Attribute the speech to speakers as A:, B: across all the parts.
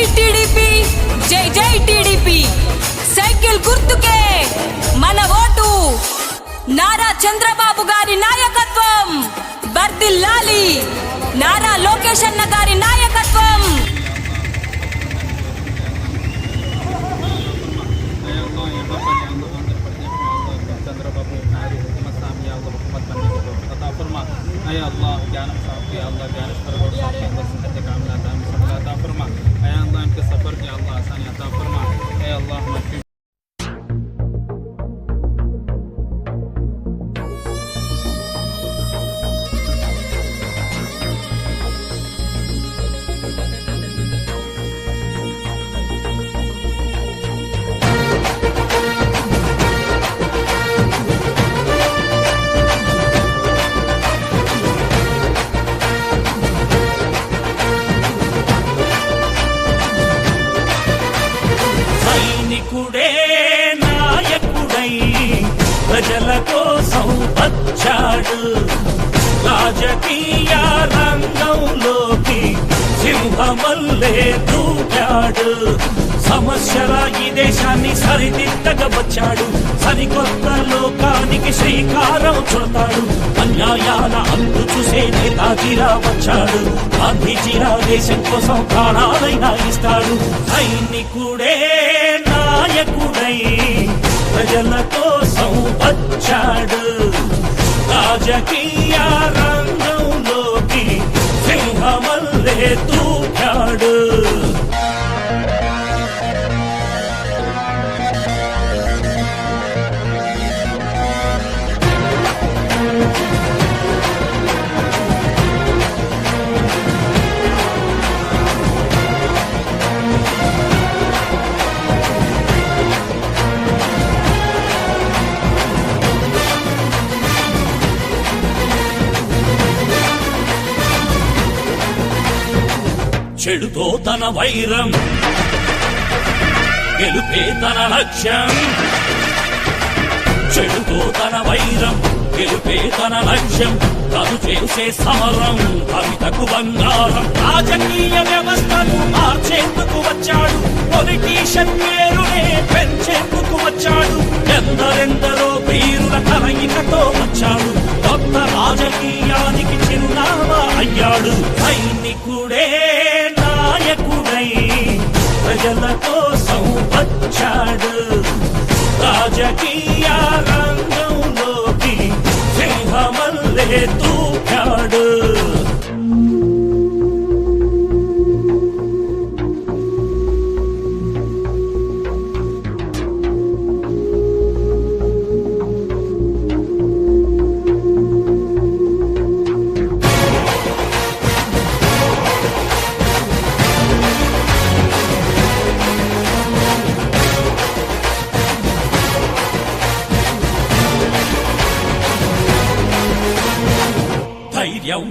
A: జై టీడీపీ జై జై టీడీపీ సైకిల్ గుర్తుకే మన ఓటు నారా చంద్రబాబు గారి నాయకత్వం. బర్దిల్లాలి. నారా లోకేష్ అన్న గారి నాయకత్వం.
B: వచ్చాడు రాజకీయ రంగంలోకి సింహమల్లే దూకాడు. సమస్యల ఈ దేశాన్ని సరిదిద్దగా వచ్చాడు సరికొత్త లోకానికి శ్రీకారం చుడతాడు. అన్యాయాల అంతు చూసే నేతాజీరా వచ్చాడు గాంధీజీరా దేశం కోసం ప్రాణాలైనా ఇస్తాడు. సైనికుడే నాయకుడై ప్రజల కోసం వచ్చాడు. రాజకీయ రంగంలోకి సింహమల్లే దూకాడు చెడుతో తన వైరం. గెలుపే తన లక్ష్యం. చెడుతో తన వైరం గెలుపే తన లక్ష్యం. తను చేసే సమరం కవితకు బంగారం. రాజకీయ వ్యవస్థను మార్చేందుకు వచ్చాడు. పొలిటీషియన్ పేరునే పెంచేందుకు వచ్చాడు. ఎందరెందరో వీరుల కలయికతో వచ్చాడు. కొత్త రాజకీయానికి చిరునామా అయ్యాడు. ప్రజల కోసం వచ్చాడు. రాజకీయ రంగంలోకి సింహమల్లే తూ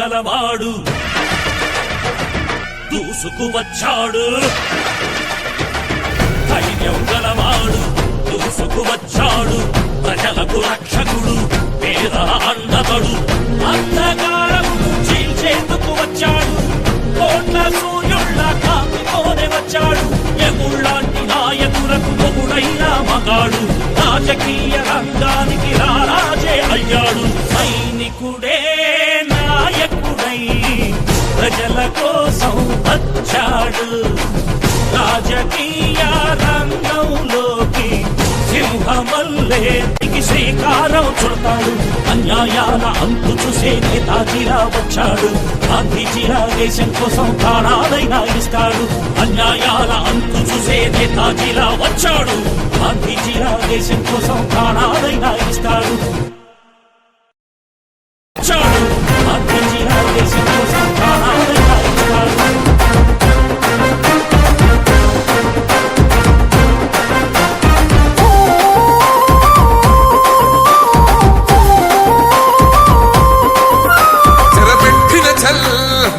B: గలవాడు. దూసుకు వచ్చాడు. ధైర్యం గలవాడు దూసుకు వచ్చాడు. ప్రజలకు రక్షకుడు పేద అండతడు అంధకారము చీల్చేందుకు వచ్చాడు. కోట్ల సూర్యుళ్ళ కాపుకోనే వచ్చాడు. ఎగుళ్ళాంటి నాయకులకు మొగుడైన మగాడు. రాజకీయ రంగానికి రారాజే అయ్యాడు. సైనికుడు రాజకీయ రంగంలోకి సింహమల్లే శ్రీకారం చుడతాడు. అన్యాయాల అంతు చూసే నేతాజీరా వచ్చాడు. గాంధీజీరా దేశం కోసం ప్రాణాలైనా ఇస్తాడు. అన్యాయాల అంతు చూసే నేతాజీరా వచ్చాడు. గాంధీజీరా దేశం కోసం ప్రాణాలైనా ఇస్తాడు.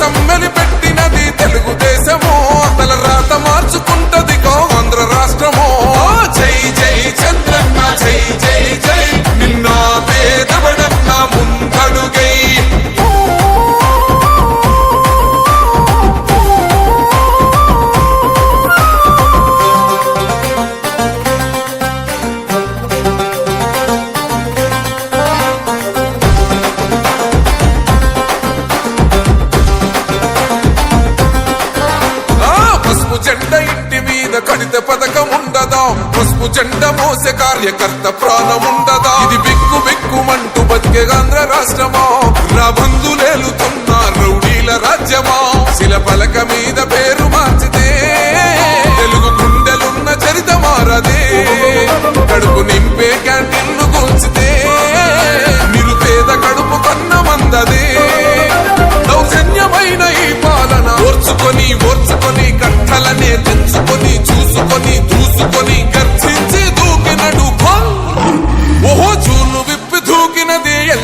C: సమ్మెని పెట్టి పథకం ఉండదా? పసుపు జెండ మోసే కార్యకర్త ప్రాణం ఉండదా? ఇది బిక్కు బిక్కుమంటూ బతికే ఆంధ్ర రాష్ట్రమా? నా బంధులేలుతున్న రౌడీల రాజ్యమా? శిల పలక మీద పేరు మార్చితే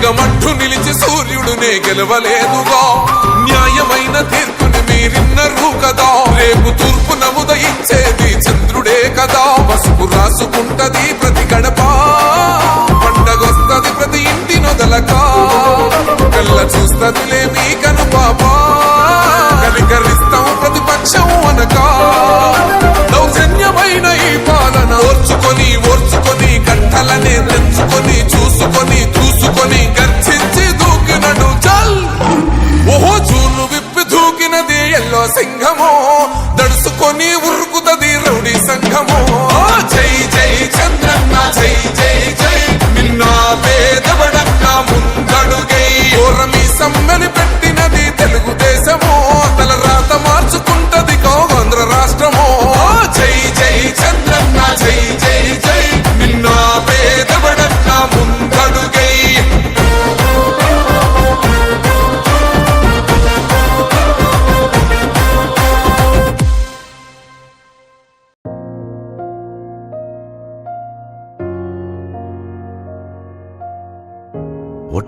C: మేఘమట్టు నిలిచి సూర్యుడునే గెలవలేదుగా. న్యాయమైన తీర్పుని మీరిన్నరు కదా. రేపు తూర్పు నముదయించేది చంద్రుడే కదా. పసుపు రాసుకుంటది ప్రతి గడప. పండగొస్తది ప్రతి ఇంటి నొదలక. కళ్ళ చూస్తదిలే మీ కను పాప కలికరిస్తాం ప్రతిపక్షం అనక దౌర్జన్యమైన ఈ పాలన. ఓర్చుకొని ఓర్చుకొని కట్టలనే తెంచుకొని చూసుకొని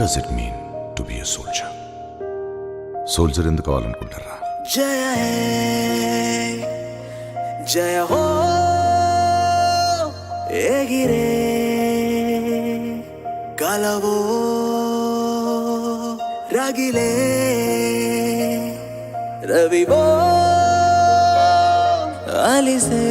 D: does it mean to be a soldier soldier ఎందుకు కావాలనుకుంటారా
E: జయ హే జయ హో ఎగిరే కలవో రగిలే రవివో అలిసే